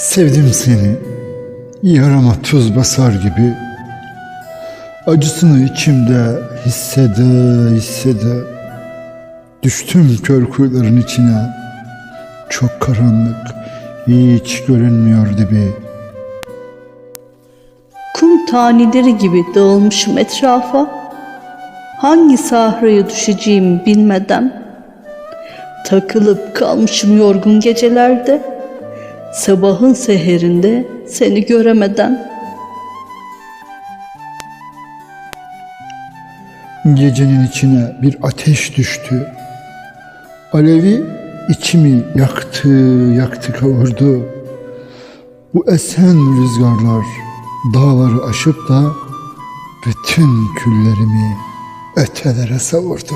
Sevdim seni, yarama tuz basar gibi. Acısını içimde hissede hissede. Düştüm kör kuyuların içine. Çok karanlık, hiç görünmüyor dibi. Kum taneleri gibi dağılmışım etrafa. Hangi sahraya düşeceğimi bilmeden takılıp kalmışım yorgun gecelerde. Sabahın seherinde seni göremeden Gecenin içine bir ateş düştü. Alevi içimi yaktı, yaktı kavurdu. Bu esen rüzgarlar dağları aşıp da bütün küllerimi ötelere savurdu.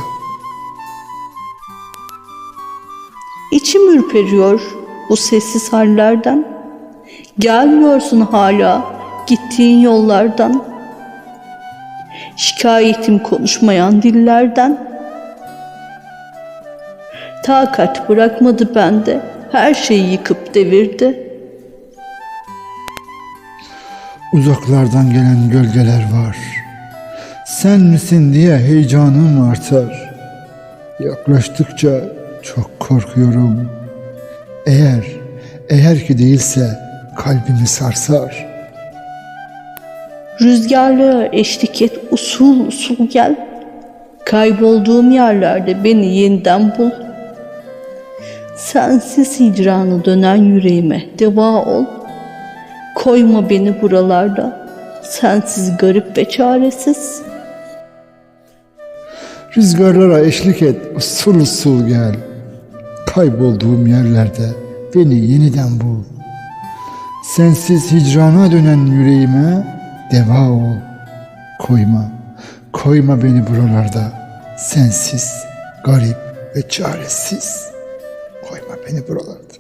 içim ürperiyor bu sessiz hallerden. Gelmiyorsun hala gittiğin yollardan. Şikayetim konuşmayan dillerden. Takat bırakmadı bende, her şeyi yıkıp devirdi. Uzaklardan gelen gölgeler var. Sen misin diye heyecanım artar. Yaklaştıkça çok korkuyorum. Eğer, eğer ki değilse kalbimi sarsar. Rüzgarlara eşlik et, usul usul gel. Kaybolduğum yerlerde beni yeniden bul. Sensiz hicranı dönen yüreğime deva ol. Koyma beni buralarda, sensiz garip ve çaresiz. Rüzgarlara eşlik et, usul usul gel. Kaybolduğum yerlerde beni yeniden bul. Sensiz hicrana dönen yüreğime deva ol. Koyma, koyma beni buralarda. Sensiz, garip ve çaresiz. Koyma beni buralarda.